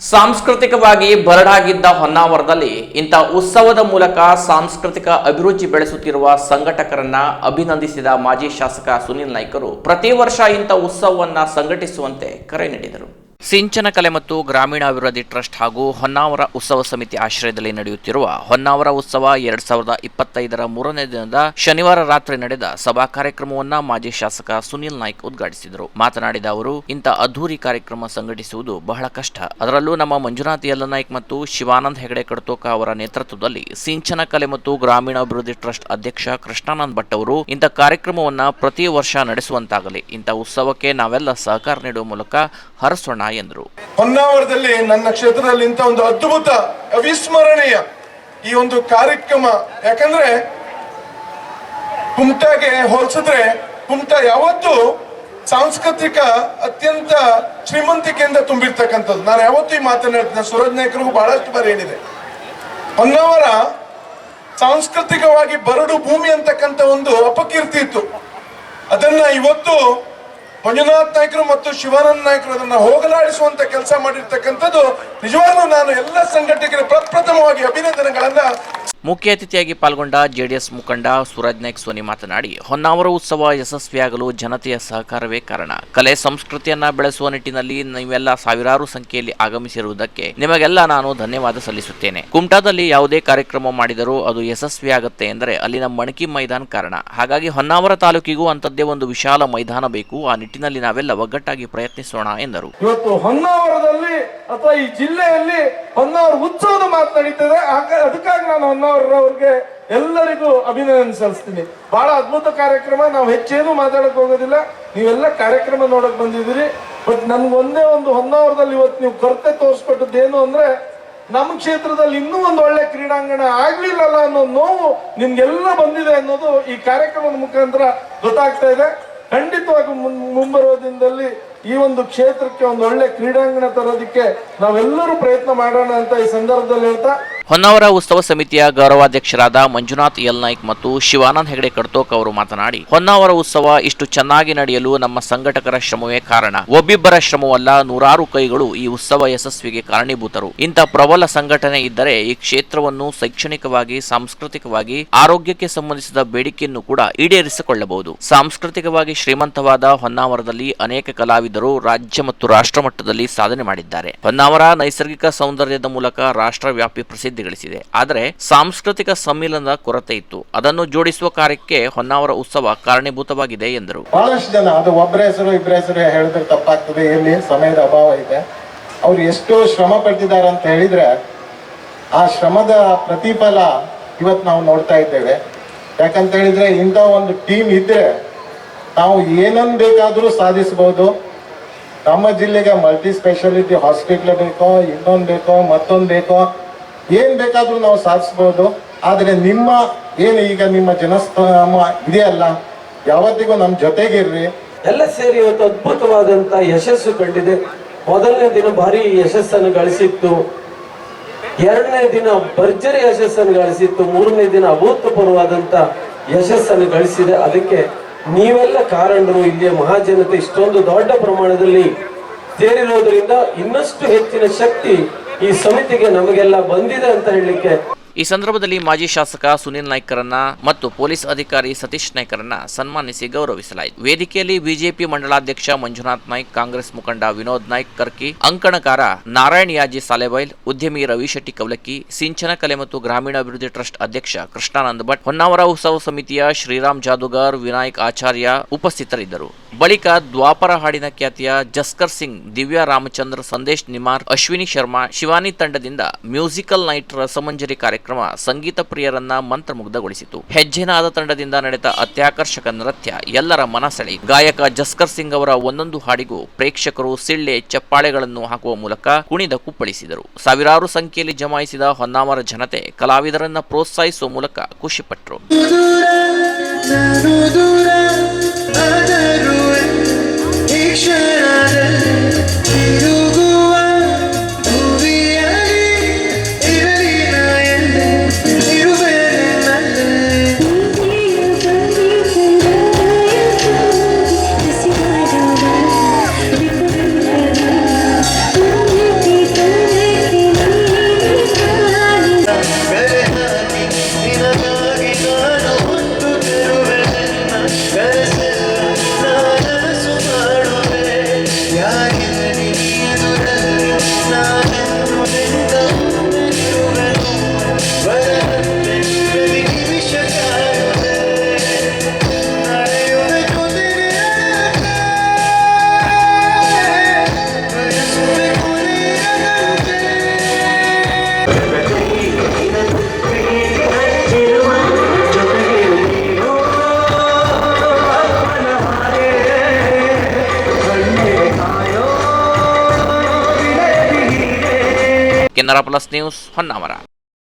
ಸಾಂಸ್ಕೃತಿಕವಾಗಿ ಬರಡಾಗಿದ್ದ ಹೊನ್ನಾವರದಲ್ಲಿ ಇಂಥ ಉತ್ಸವದ ಮೂಲಕ ಸಾಂಸ್ಕೃತಿಕ ಅಭಿರುಚಿ ಬೆಳೆಸುತ್ತಿರುವ ಸಂಘಟಕರನ್ನ ಅಭಿನಂದಿಸಿದ ಮಾಜಿ ಶಾಸಕ ಸುನಿಲ್ ನಾಯ್ಕರು ಪ್ರತಿ ವರ್ಷ ಇಂಥ ಉತ್ಸವವನ್ನ ಸಂಘಟಿಸುವಂತೆ ಕರೆ ನೀಡಿದರು. ಸಿಂಚನ ಕಲೆ ಮತ್ತು ಗ್ರಾಮೀಣಾಭಿವೃದ್ಧಿ ಟ್ರಸ್ಟ್ ಹಾಗೂ ಹೊನ್ನಾವರ ಉತ್ಸವ ಸಮಿತಿ ಆಶ್ರಯದಲ್ಲಿ ನಡೆಯುತ್ತಿರುವ ಹೊನ್ನಾವರ ಉತ್ಸವ ಎರಡ್ ಸಾವಿರದ ಇಪ್ಪತ್ತೈದರ ಮೂರನೇ ದಿನದ ಶನಿವಾರ ರಾತ್ರಿ ನಡೆದ ಸಭಾ ಕಾರ್ಯಕ್ರಮವನ್ನ ಮಾಜಿ ಶಾಸಕ ಸುನಿಲ್ ನಾಯ್ಕ್ ಉದ್ಘಾಟಿಸಿದರು. ಮಾತನಾಡಿದ ಅವರು, ಇಂಥ ಅದ್ದೂರಿ ಕಾರ್ಯಕ್ರಮ ಸಂಘಟಿಸುವುದು ಬಹಳ ಕಷ್ಟ. ಅದರಲ್ಲೂ ನಮ್ಮ ಮಂಜುನಾಥ್ ಯಲ್ಲನಾಯ್ಕ್ ಮತ್ತು ಶಿವಾನಂದ್ ಹೆಗಡೆ ಕಡತೋಕ ಅವರ ನೇತೃತ್ವದಲ್ಲಿ ಸಿಂಚನ ಕಲೆ ಮತ್ತು ಗ್ರಾಮೀಣಾಭಿವೃದ್ಧಿ ಟ್ರಸ್ಟ್ ಅಧ್ಯಕ್ಷ ಕೃಷ್ಣಾನಂದ್ ಭಟ್ ಅವರು ಇಂಥ ಕಾರ್ಯಕ್ರಮವನ್ನ ಪ್ರತಿ ವರ್ಷ ನಡೆಸುವಂತಾಗಲಿ. ಇಂಥ ಉತ್ಸವಕ್ಕೆ ನಾವೆಲ್ಲ ಸಹಕಾರ ನೀಡುವ ಮೂಲಕ ಹರಸೋಣ ಎಂದರು. ಹೊನ್ನಾವರದಲ್ಲಿ ನನ್ನ ಕ್ಷೇತ್ರದಲ್ಲಿ ಇಂಥ ಒಂದು ಅದ್ಭುತ ಅವಿಸ್ಮರಣೀಯ ಈ ಒಂದು ಕಾರ್ಯಕ್ರಮ. ಯಾಕಂದ್ರೆ ಕುಮಟಾಗೆ ಹೋಲಿಸಿದ್ರೆ ಕುಮಟಾ ಯಾವತ್ತೂ ಸಾಂಸ್ಕೃತಿಕ ಅತ್ಯಂತ ಶ್ರೀಮಂತಿಕೆಯಿಂದ ತುಂಬಿರ್ತಕ್ಕಂಥದ್ದು. ನಾನು ಯಾವತ್ತೂ ಈ ಮಾತನಾಡ್ತೀನಿ ಸುರಜ್ ನಾಯಕರಿಗೂ ಬಹಳಷ್ಟು ಬಾರಿ ಹೇಳಿದೆ. ಹೊನ್ನಾವರ ಸಾಂಸ್ಕೃತಿಕವಾಗಿ ಬರಡು ಭೂಮಿ ಅಂತಕ್ಕಂಥ ಒಂದು ಅಪಕೀರ್ತಿ ಇತ್ತು. ಅದನ್ನ ಇವತ್ತು ಮಂಜುನಾಥ್ ನಾಯ್ಕರು ಮತ್ತು ಶಿವಾನಂದ ನಾಯ್ಕರು ಅದನ್ನ ಹೋಗಲಾಡಿಸುವಂತ ಕೆಲಸ ಮಾಡಿರ್ತಕ್ಕಂಥದ್ದು ನಿಜವಾಗ್ಲೂ ನಾನು ಎಲ್ಲ ಸಂಘಟಕರ ಪ್ರಪ್ರಥಮವಾಗಿ ಅಭಿನಂದನೆಗಳನ್ನ ಮುಖ್ಯ ಅತಿಥಿಯಾಗಿ ಪಾಲ್ಗೊಂಡ ಜೆಡಿಎಸ್ ಮುಖಂಡ ಸೂರಜ್ ನಾಯ್ಕ್ ಸೋನಿ ಮಾತನಾಡಿ ಹೊನ್ನಾವರ ಉತ್ಸವ ಯಶಸ್ವಿಯಾಗಲು ಜನತೆಯ ಸಹಕಾರವೇ ಕಾರಣ. ಕಲೆ ಸಂಸ್ಕೃತಿಯನ್ನ ಬೆಳೆಸುವ ನಿಟ್ಟಿನಲ್ಲಿ ನೀವೆಲ್ಲ ಸಾವಿರಾರು ಸಂಖ್ಯೆಯಲ್ಲಿ ಆಗಮಿಸಿರುವುದಕ್ಕೆ ನಿಮಗೆಲ್ಲ ನಾನು ಧನ್ಯವಾದ ಸಲ್ಲಿಸುತ್ತೇನೆ. ಕುಮಟಾದಲ್ಲಿ ಯಾವುದೇ ಕಾರ್ಯಕ್ರಮ ಮಾಡಿದರೂ ಅದು ಯಶಸ್ವಿಯಾಗುತ್ತೆ ಎಂದರೆ ಅಲ್ಲಿನ ಮಣಕಿ ಮೈದಾನ ಕಾರಣ. ಹಾಗಾಗಿ ಹೊನ್ನಾವರ ತಾಲೂಕಿಗೂ ಅಂತದ್ದೇ ಒಂದು ವಿಶಾಲ ಮೈದಾನ ಬೇಕು. ಆ ನಿಟ್ಟಿನಲ್ಲಿ ನಾವೆಲ್ಲ ಒಗ್ಗಟ್ಟಾಗಿ ಪ್ರಯತ್ನಿಸೋಣ ಎಂದರು. ಜಿಲ್ಲೆಯಲ್ಲಿ ಹೊನ್ನಾವರ ಉತ್ಸವದ ಮಾತು ನಡೀತದೆ. ಅದಕ್ಕಾಗಿ ನಾನು ಹೊನ್ನವರವ್ರಿಗೆ ಎಲ್ಲರಿಗೂ ಅಭಿನಂದನೆ ಸಲ್ಲಿಸ್ತೀನಿ. ಬಹಳ ಅದ್ಭುತ ಕಾರ್ಯಕ್ರಮ. ನಾವು ಹೆಚ್ಚೇನು ಮಾತಾಡಕ್ ಹೋಗೋದಿಲ್ಲ. ನೀವೆಲ್ಲ ಕಾರ್ಯಕ್ರಮ ನೋಡಕ್ ಬಂದಿದ್ದೀರಿ. ಬಟ್ ಒಂದೇ ಒಂದು ಹೊನ್ನಾವರದಲ್ಲಿ ಇವತ್ತು ನೀವು ಕೊರತೆ ತೋರಿಸ್ಕೊಟ್ಟದ್ದು ಏನು ಅಂದ್ರೆ, ನಮ್ಮ ಕ್ಷೇತ್ರದಲ್ಲಿ ಇನ್ನೂ ಒಂದು ಒಳ್ಳೆ ಕ್ರೀಡಾಂಗಣ ಆಗ್ಲಿಲ್ಲಲ್ಲ ಅನ್ನೋ ನೋವು ನಿಮ್ಗೆಲ್ಲ ಬಂದಿದೆ ಅನ್ನೋದು ಈ ಕಾರ್ಯಕ್ರಮದ ಮುಖಾಂತರ ಗೊತ್ತಾಗ್ತಾ ಇದೆ. ಖಂಡಿತವಾಗಿ ಮುಂಬರುವ ದಿನದಲ್ಲಿ ಈ ಒಂದು ಕ್ಷೇತ್ರಕ್ಕೆ ಒಂದು ಒಳ್ಳೆ ಕ್ರೀಡಾಂಗಣ ತರೋದಕ್ಕೆ ನಾವೆಲ್ಲರೂ ಪ್ರಯತ್ನ ಮಾಡೋಣ ಅಂತ ಈ ಸಂದರ್ಭದಲ್ಲಿ ಹೇಳ್ತಾ. ಹೊನ್ನಾವರ ಉತ್ಸವ ಸಮಿತಿಯ ಗೌರವಾಧ್ಯಕ್ಷರಾದ ಮಂಜುನಾಥ್ ಎಲ್ ನಾಯ್ಕ್ ಮತ್ತು ಶಿವಾನಂದ್ ಹೆಗಡೆ ಕಡ್ತೋಕ್ ಅವರು ಮಾತನಾಡಿ, ಹೊನ್ನಾವರ ಉತ್ಸವ ಇಷ್ಟು ಚೆನ್ನಾಗಿ ನಡೆಯಲು ನಮ್ಮ ಸಂಘಟಕರ ಶ್ರಮವೇ ಕಾರಣ. ಒಬ್ಬಿಬ್ಬರ ಶ್ರಮವಲ್ಲ ನೂರಾರು ಕೈಗಳು ಈ ಉತ್ಸವ ಯಶಸ್ವಿಗೆ ಕಾರಣೀಭೂತರು. ಇಂಥ ಪ್ರಬಲ ಸಂಘಟನೆ ಇದ್ದರೆ ಈ ಕ್ಷೇತ್ರವನ್ನು ಶೈಕ್ಷಣಿಕವಾಗಿ, ಸಾಂಸ್ಕೃತಿಕವಾಗಿ, ಆರೋಗ್ಯಕ್ಕೆ ಸಂಬಂಧಿಸಿದ ಬೇಡಿಕೆಯನ್ನು ಕೂಡ ಈಡೇರಿಸಿಕೊಳ್ಳಬಹುದು. ಸಾಂಸ್ಕೃತಿಕವಾಗಿ ಶ್ರೀಮಂತವಾದ ಹೊನ್ನಾವರದಲ್ಲಿ ಅನೇಕ ಕಲಾವಿದರು ರಾಜ್ಯ ಮತ್ತು ರಾಷ್ಟ್ರ ಮಟ್ಟದಲ್ಲಿ ಸಾಧನೆ ಮಾಡಿದ್ದಾರೆ. ಹೊನ್ನಾವರ ನೈಸರ್ಗಿಕ ಸೌಂದರ್ಯದ ಮೂಲಕ ರಾಷ್ಟ್ರವ್ಯಾಪಿ ಪ್ರಸಿದ್ಧಿ ಗಳಿಸಿದೆ. ಆದರೆ ಸಾಂಸ್ಕೃತಿಕ ಸಮ್ಮಿಲನದ ಕೊರತೆ ಇತ್ತು. ಅದನ್ನು ಜೋಡಿಸುವ ಕಾರ್ಯಕ್ಕೆ ಹೊನ್ನಾವರ ಉತ್ಸವ ಕಾರಣೀಭೂತವಾಗಿದೆ, ಎಂದರು. ಬಹಳಷ್ಟು ಜನ, ಅದು ಒಬ್ಬರ ಹೆಸರು ಇಬ್ಬರ ಹೆಸರು ಹೇಳಿದ್ರೆ ತಪ್ಪಾಗ್ತದೆ. ಇಲ್ಲಿ ಸಮಯದ ಅಭಾವ ಇದೆ. ಅವ್ರು ಎಷ್ಟು ಶ್ರಮ ಪಡ್ತಿದ್ದಾರೆ ಅಂತ ಹೇಳಿದ್ರೆ ಆ ಶ್ರಮದ ಪ್ರತಿಫಲ ಇವತ್ತು ನಾವು ನೋಡ್ತಾ ಇದ್ದೇವೆ. ಯಾಕಂತ ಹೇಳಿದ್ರೆ ಇಂಥ ಒಂದು ಟೀಮ್ ಇದ್ರೆ ನಾವು ಏನನ್ನು ಬೇಕಾದರೂ ಸಾಧಿಸಬಹುದು ನಮ್ಮ ಜಿಲ್ಲೆಗೆ ಮಲ್ಟಿ ಸ್ಪೆಷಾಲಿಟಿ ಹಾಸ್ಪಿಟ್ಲ್ ಬೇಕೋ, ಇನ್ನೊಂದು ಬೇಕೋ, ಮತ್ತೊಂದು ಬೇಕೋ, ಏನ್ ಬೇಕಾದರೂ ನಾವು ಸಾಧಿಸ್ಬೋದು. ಆದರೆ ನಿಮ್ಮ ಏನು ಈಗ ನಿಮ್ಮ ಜನಸ್ತಮ ಇದೆಯಲ್ಲ, ಯಾವತ್ತಿಗೂ ನಮ್ಮ ಜೊತೆಗಿರ್ರಿ. ಎಲ್ಲ ಸೇರಿ ಇವತ್ತು ಅದ್ಭುತವಾದಂತ ಯಶಸ್ಸು ಕಂಡಿದೆ. ಮೊದಲನೇ ದಿನ ಭಾರಿ ಯಶಸ್ಸನ್ನು ಗಳಿಸಿತ್ತು. ಎರಡನೇ ದಿನ ಭರ್ಜರಿ ಯಶಸ್ಸನ್ನು ಗಳಿಸಿತ್ತು. ಮೂರನೇ ದಿನ ಅಭೂತಪೂರ್ವವಾದಂತ ಯಶಸ್ಸನ್ನು ಗಳಿಸಿದೆ. ಅದಕ್ಕೆ ನೀವೆಲ್ಲ ಕಾರಣರು, ಇಲ್ಲಿಯ ಮಹಾಜನತೆ ಇಷ್ಟೊಂದು ದೊಡ್ಡ ಪ್ರಮಾಣದಲ್ಲಿ ಸೇರಿರೋದ್ರಿಂದ ಇನ್ನಷ್ಟು ಹೆಚ್ಚಿನ ಶಕ್ತಿ ಈ ಸಮಿತಿಗೆ ನಮಗೆಲ್ಲ ಬಂದಿದೆ ಅಂತ ಹೇಳಲಿಕ್ಕೆ ಈ ಸಂದರ್ಭದಲ್ಲಿ ಮಾಜಿ ಶಾಸಕ ಸುನಿಲ್ ನಾಯ್ಕರನ್ನ ಮತ್ತು ಪೊಲೀಸ್ ಅಧಿಕಾರಿ ಸತೀಶ್ ನಾಯ್ಕರನ್ನ ಸನ್ಮಾನಿಸಿ ಗೌರವಿಸಲಾಯಿತು. ವೇದಿಕೆಯಲ್ಲಿ ಬಿಜೆಪಿ ಮಂಡಲಾಧ್ಯಕ್ಷ ಮಂಜುನಾಥ್ ನಾಯ್ಕ್, ಕಾಂಗ್ರೆಸ್ ಮುಖಂಡ ವಿನೋದ್ ನಾಯ್ಕ್, ಕರ್ಕಿ, ಅಂಕಣಕಾರ ನಾರಾಯಣ್ ಯಾಜಿ ಸಾಲೆಬೈಲ್, ಉದ್ಯಮಿ ರವಿಶೆಟ್ಟಿ ಕವಲಕ್ಕಿ, ಸಿಂಚನ ಕಲೆ ಮತ್ತು ಗ್ರಾಮೀಣಾಭಿವೃದ್ಧಿ ಟ್ರಸ್ಟ್ ಅಧ್ಯಕ್ಷ ಕೃಷ್ಣಾನಂದ ಭಟ್, ಹೊನ್ನಾವರ ಉತ್ಸವ ಸಮಿತಿಯ ಶ್ರೀರಾಮ್ ಜಾದುಗಾರ್, ವಿನಾಯಕ್ ಆಚಾರ್ಯ ಉಪಸ್ಥಿತರಿದ್ದರು. ಬಳಿಕ ದ್ವಾಪರ ಹಾಡಿನ ಖ್ಯಾತಿಯ ಜಸ್ಕರ್ ಸಿಂಗ್, ದಿವ್ಯಾ ರಾಮಚಂದ್ರ, ಸಂದೇಶ್ ನಿಮಾರ್, ಅಶ್ವಿನಿ ಶರ್ಮಾ, ಶಿವಾನಿ ತಂಡದಿಂದ ಮ್ಯೂಸಿಕಲ್ ನೈಟ್ ರಸಮಂಜರಿ ಕಾರ್ಯಕ್ರಮ ಸಂಗೀತ ಪ್ರಿಯರನ್ನ ಮಂತ್ರಮುಗ್ಧಗೊಳಿಸಿತು. ಹೆಜ್ಜೆನಾದ ತಂಡದಿಂದ ನಡೆದ ಅತ್ಯಾಕರ್ಷಕ ನೃತ್ಯ ಎಲ್ಲರ ಮನ ಗಾಯಕ ಜಸ್ಕರ್ ಸಿಂಗ್ ಅವರ ಒಂದೊಂದು ಹಾಡಿಗೂ ಪ್ರೇಕ್ಷಕರು ಸಿಳ್ಳೆ ಚಪ್ಪಾಳೆಗಳನ್ನು ಹಾಕುವ ಮೂಲಕ ಕುಣಿದ ಕುಪ್ಪಳಿಸಿದರು. ಸಾವಿರಾರು ಸಂಖ್ಯೆಯಲ್ಲಿ ಜಮಾಯಿಸಿದ ಹೊನ್ನಾವರ ಜನತೆ ಕಲಾವಿದರನ್ನ ಪ್ರೋತ್ಸಾಹಿಸುವ ಮೂಲಕ ಖುಷಿಪಟ್ಟರು ಕೆನರಾ ಪ್ಲಸ್ ನ್ಯೂಸ್ ಹೊನ್ನಾವರ